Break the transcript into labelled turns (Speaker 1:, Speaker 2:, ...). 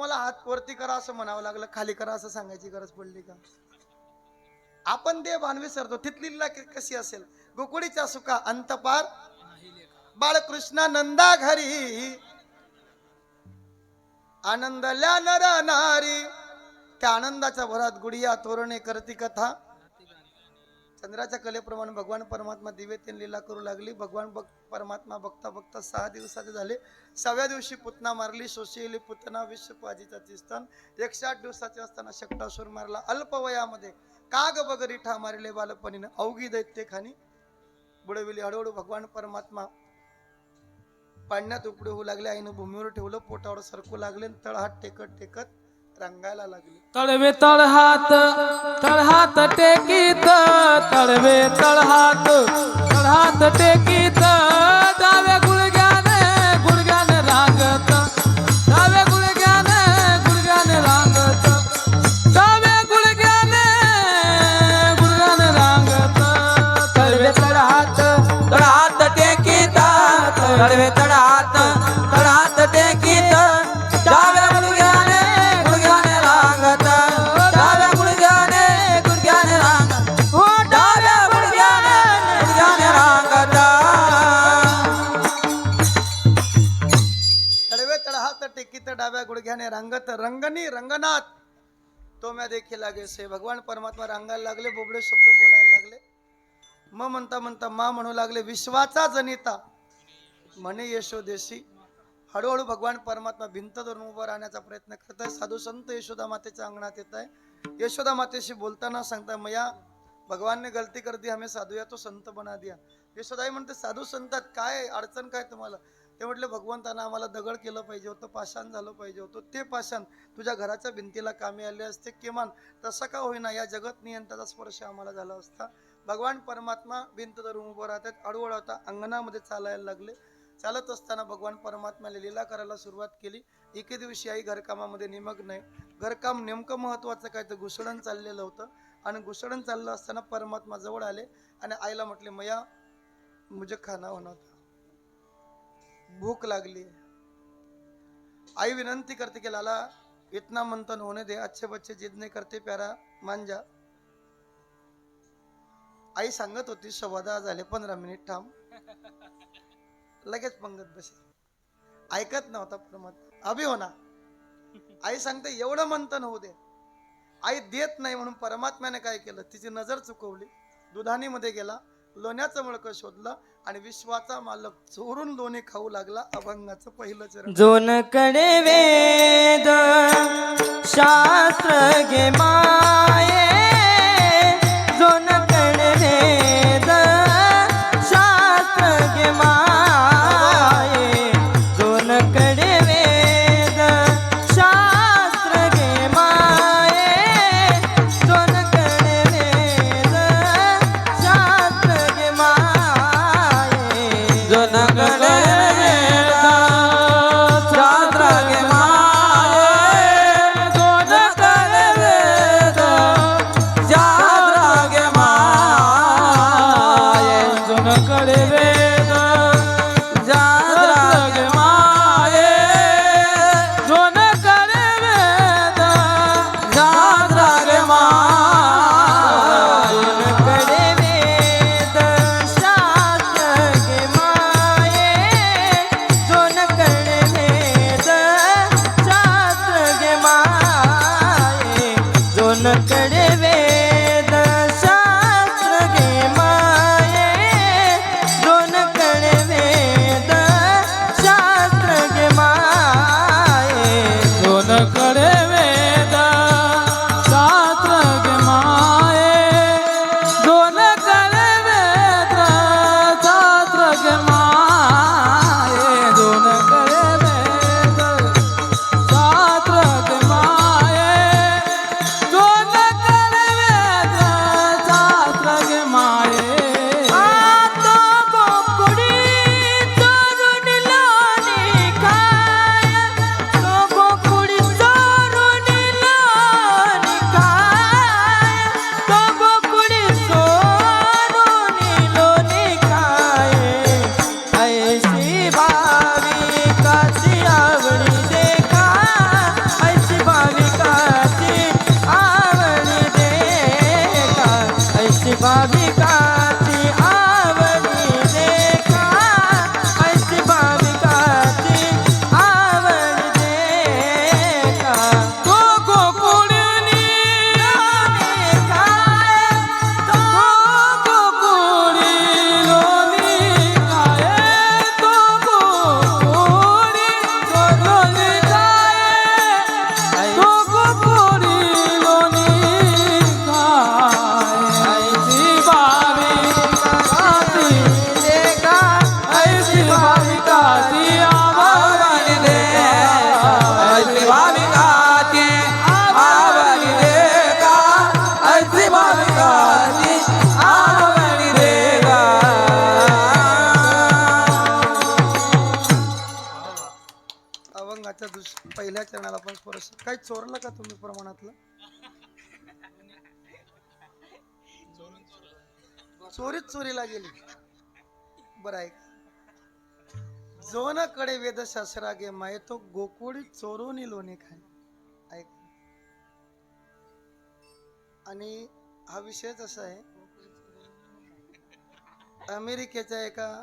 Speaker 1: तुम्हाला हात वरती करा असं म्हणावं लागलं खाली करा असं सांगायची गरज पडली का? आपण देव बाण विसरतो तिथली लीला कशी असेल? गोकुळीच्या सुका अंतपार बाळकृष्णा नंदा घरी. आनंदल्या नर नारी. त्या आनंदाच्या भरात गुडिया तोरणे करती कथा. चंद्राच्या कलेप्रमाणे भगवान परमात्मा दिवे ते लीला करू लागली. भगवान बघ परमात्मा बघता बघता सहा दिवसाचे झाले. सहाव्या दिवशी पुतना मारली. शोषिली पुतना विश्वपाजीचा चिस्तन. एकशे आठ दिवसाचे असताना शक्टासूर मारला. अल्पवयामध्ये काग बगरी ठा मारले बालपणीनं. अवघी दैत्य खानी बुडविली. हळूहळू भगवान परमात्मा पाण्यात उपडे होऊ लागले. आईनं भूमीवर ठेवलं. पोटावर सरकू लागले. तळहात टेकत टेकत रंगायला लागले.
Speaker 2: तळवे तळहात तळहात टेकीत तळवे तळहात तळहात टेकीत. डाव्या गुडघ्याने गुडघ्याने रागत डाव्या गुडघ्याने गुडघ्याने रागत डाव्या गुडघ्याने गुडघ्याने रागत. तळवे तळहात तळहात टेकीत तळवे गुडघ्याने रंगत
Speaker 1: रंगनी रंगनाथ. तो म्या देखील लागे से भगवान परमात्मा रंगायला लागले बोबडे शब्द बोलायला लागले. म म्हणता म्हणता मा म्हणू लागले विश्वाचा जनिता. म्हणे यशोदेशी हळूहळू भगवान परमात्मा भिंत धरून उभं राहण्याचा प्रयत्न करत आहे साधू संत यशोदा मातेच्या अंगणात येत आहे यशोदा मातेशी बोलताना सांगता मया भगवानने गलती कर दी हमें साधू या तो संत बना दिया. यशोदाई म्हणते साधू संतात काय अडचण काय तुम्हाला? ते म्हटले भगवंतानं आम्हाला दगड केलं पाहिजे होतं पाषाण झालं पाहिजे होतं. ते पाषाण तुझ्या घराच्या भिंतीला कामी आले असते. किमान तसं का होईना या जगत नियंत्राचा स्पर्श आम्हाला झाला असता. भगवान परमात्मा भिंत धरून उभं राहतात. अडवळ होता अंगणामध्ये चालायला लागले. चालत असताना भगवान परमात्म्याने लीला करायला सुरुवात केली. एके दिवशी आई घरकामामध्ये निमग्न आहे घरकाम नेमकं महत्वाचं काय तर घुसडण चाललेलं होतं. आणि घुसडण चाललं असताना परमात्मा जवळ आले आणि आईला म्हटले मया मुझे खाना होना होता भूक लागली. आई विनंती करते की लाला इतना मंथन होने दे अच्छे बच्चे जिद नहीं करते प्यारा मान जा. आई सांगत होती सव्वा झाले पंधरा मिनिट थांब. लगेच पंगत बसे. ऐकत नव्हता परमात्मा अभि होना आई सांगते एवढं मंथन होऊ दे. आई देत नाही म्हणून परमात्म्याने काय केलं? तिची नजर चुकवली. दुधानी मध्ये गेला. लोण्याचं मळकं शोधलं आणि विश्वाचा मालक चोरून लोणी खाऊ लागला अभंगाचं पहिलं चरण.
Speaker 2: जोनकडे वेद शास्त्र घे मा न करे
Speaker 1: निराकरणाला चरणाला पण थोडस. काही चोरलं का तुम्ही प्रमाणातलं? चोरीच चोरीला गेली. बरं ऐक जोनाकडे वेदशास्त्रा गे माय तो गोकुळी चोरून लोणी खाय. ऐक. आणि हा विषयच असा आहे. अमेरिकेच्या एका